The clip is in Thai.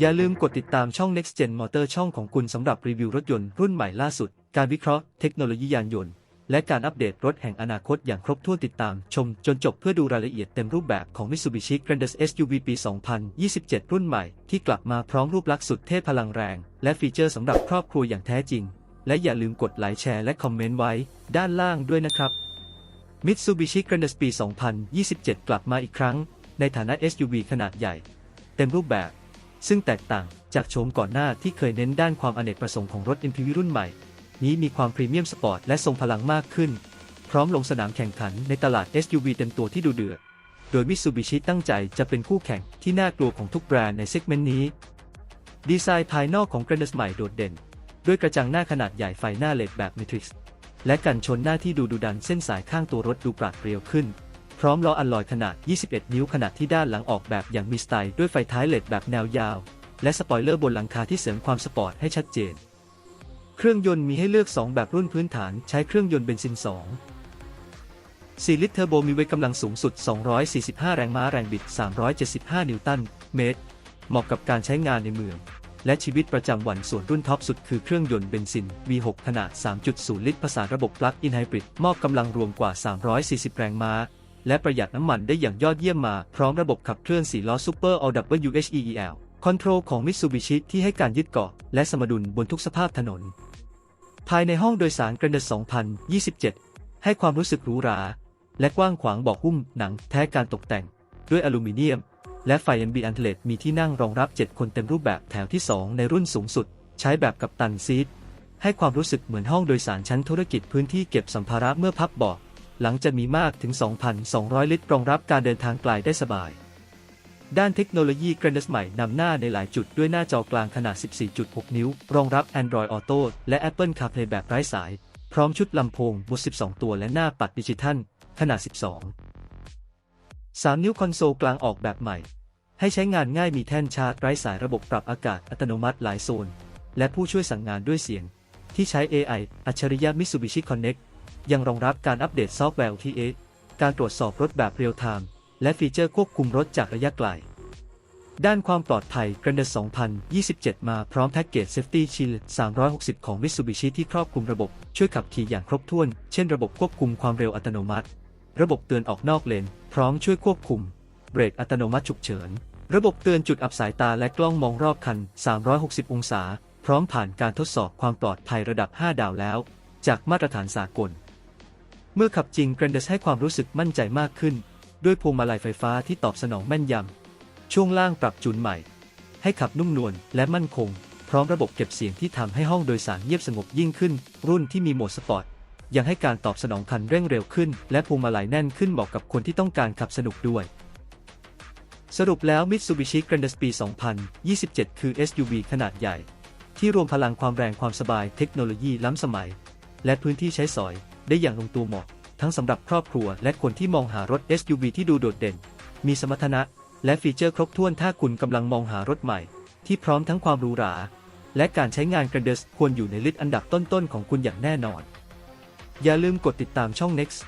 อย่าลืมกดติดตามช่อง Next Gen Motor ช่องของคุณสำหรับรีวิวรถยนต์รุ่นใหม่ล่าสุด การวิเคราะห์เทคโนโลยียานยนต์ และการอัปเดตรถแห่งอนาคตอย่างครบถ้วนติดตาม ชมจนจบเพื่อดูรายละเอียดเต็มรูปแบบของ Mitsubishi Grandest SUV ปี 2027 รุ่นใหม่ที่กลับมาพร้อมรูปลักษณ์สุดเท่พลังแรง และฟีเจอร์สำหรับครอบครัวอย่างแท้จริง และอย่าลืมกดไลค์แชร์และคอมเมนต์ไว้ ด้านล่างด้วยนะครับ Mitsubishi Grandest ปี 2027 กลับมาอีกครั้ง ในฐานะ SUV ขนาดใหญ่ เต็มรูปแบบ ซึ่งแตกต่างจากโฉมก่อนหน้าที่เคยเน้นด้านความอเนกประสงค์ของรถ MPV รุ่นใหม่ นี้มีความพรีเมียมสปอร์ตและทรงพลังมากขึ้น พร้อมลงสนามแข่งขันในตลาด SUV เต็มตัวที่ดูเดือด โดย Mitsubishi ตั้งใจจะเป็นคู่แข่งที่น่ากลัวของทุกแบรนด์ในเซกเมนต์นี้ ดีไซน์ภายนอกของ g r a n d e ใหม่โดดเด่น ด้วยกระจังหน้าขนาดใหญ่ไฟหน้าเลดแบบ Matrix และกันชนหน้าที่ดูดุดันเส้นสายข้างตัวรถดูปราดเปรียวขึ้น พร้อมล้ออัลลอยขนาด 21 นิ้วขนาดที่ด้านหลังออกแบบอย่างมีสไตล์ด้วยไฟท้ายเลดแบบแนวยาว และสปอยเลอร์บนหลังคาที่เสริมความสปอร์ตให้ชัดเจน เครื่องยนต์มีให้เลือก 2 แบบรุ่นพื้นฐานใช้เครื่องยนต์เบนซิน 2 4 ลิตรเทอร์โบมีไว้กำลังสูงสุด 245 แรงม้าแรงบิด 375 นิวตันเมตร เหมาะกับการใช้งานในเมือง และชีวิตประจำวันส่วนรุ่นท็อปสุดคือเครื่องยนต์เบนซิน V6 ขนาด 3.0 ลิตรผสานระบบปลั๊กอินไฮบริดมอบกำลังรวมกว่า 340 แรงม้า และประหยัดน้ำมันได้อย่างยอดเยี่ยมมา พร้อมระบบขับเคลื่อน4ล้อ Super All WHEEL คอนโทรลของ Mitsubishi ที่ให้การยึดเกาะ และสมดุลบนทุกสภาพถนน ภายในห้องโดยสาร Grandest 2027 ให้ความรู้สึกหรูหรา และกว้างขวางเบอกหุ้มหนังแท้การตกแต่ง ด้วยอลูมิเนียม และไฟ MB a n t l e t มีที่นั่งรองรับ 7 คนเต็มรูปแบบแถวที่ 2 ในรุ่นสูงสุด ใช้แบบกับตันซีทให้ความรู้สึกเหมือนห้องโดยสารชั้นธุรกิจพื้นที่เก็บสัมภาระเมื่อพับเบาะ หลังจะมีมากถึง 2,200 ลิตร รองรับการเดินทางไกลได้สบาย ด้านเทคโนโลยี Grandest ใหม่นำหน้าในหลายจุดด้วยหน้าจอกลางขนาด 14.6 นิ้ว รองรับ Android Auto และ Apple CarPlay แบบไร้สาย พร้อมชุดลำโพงบน12 ตัวและหน้าปัดดิจิทัล ขนาด 12 3 นิ้วคอนโซลกลางออกแบบใหม่ ให้ใช้งานง่ายมีแท่นชาร์จไร้สายระบบปรับอากาศอัตโนมัติหลายโซน และผู้ช่วยสั่งงานด้วยเสียง ที่ใช้ AI อัจฉริยะ Mitsubishi Connect ยังรองรับการอัปเดตซอฟต์แวร์ OTA การตรวจสอบรถแบบเรียลไทม์และฟีเจอร์ควบคุมรถจากระยะไกล ด้านความปลอดภัย Grandes 2027 มาพร้อมแพ็กเกจ Safety Shield 360 ของ Mitsubishi ที่ครอบคลุมระบบ ช่วยขับขี่อย่างครบถ้วน เช่นระบบควบคุมความเร็วอัตโนมัติ ระบบเตือนออกนอกเลน พร้อมช่วยควบคุม เบรกอัตโนมัติฉุกเฉิน ระบบเตือนจุดอับสายตาและกล้องมองรอบคัน 360 องศา พร้อมผ่านการทดสอบความปลอดภัยระดับ 5 ดาวแล้ว จากมาตรฐานสากล เมื่อขับจริง Grandest ให้ความรู้สึกมั่นใจมากขึ้น ด้วยพวงมาลัยไฟฟ้าที่ตอบสนองแม่นยำ ช่วงล่างปรับจูนใหม่ ให้ขับนุ่มนวลและมั่นคง พร้อมระบบเก็บเสียงที่ทำให้ห้องโดยสารเงียบสงบยิ่งขึ้น รุ่นที่มีโหมดสปอร์ตยังให้การตอบสนองคันเร่งเร็วขึ้น และพวงมาลัยแน่นขึ้นเหมาะกับคนที่ต้องการขับสนุกด้วย สรุปแล้ว Mitsubishi Grandest ปี 2027 คือ SUV ขนาดใหญ่ ที่รวมพลังความแรงความสบายเทคโนโลยีล้ำสมัย และพื้นที่ใช้สอย ได้อย่างลงตัวเหมาะ ทั้งสำหรับครอบครัวและคนที่มองหารถ SUV ที่ดูโดดเด่น มีสมรรถนะ และฟีเจอร์ครบถ้วนถ้าคุณกำลังมองหารถใหม่ ที่พร้อมทั้งความหรูหรา และการใช้งานกระเดสควรอยู่ในลิสต์อันดับต้นๆของคุณอย่างแน่นอน อย่าลืมกดติดตามช่อง Next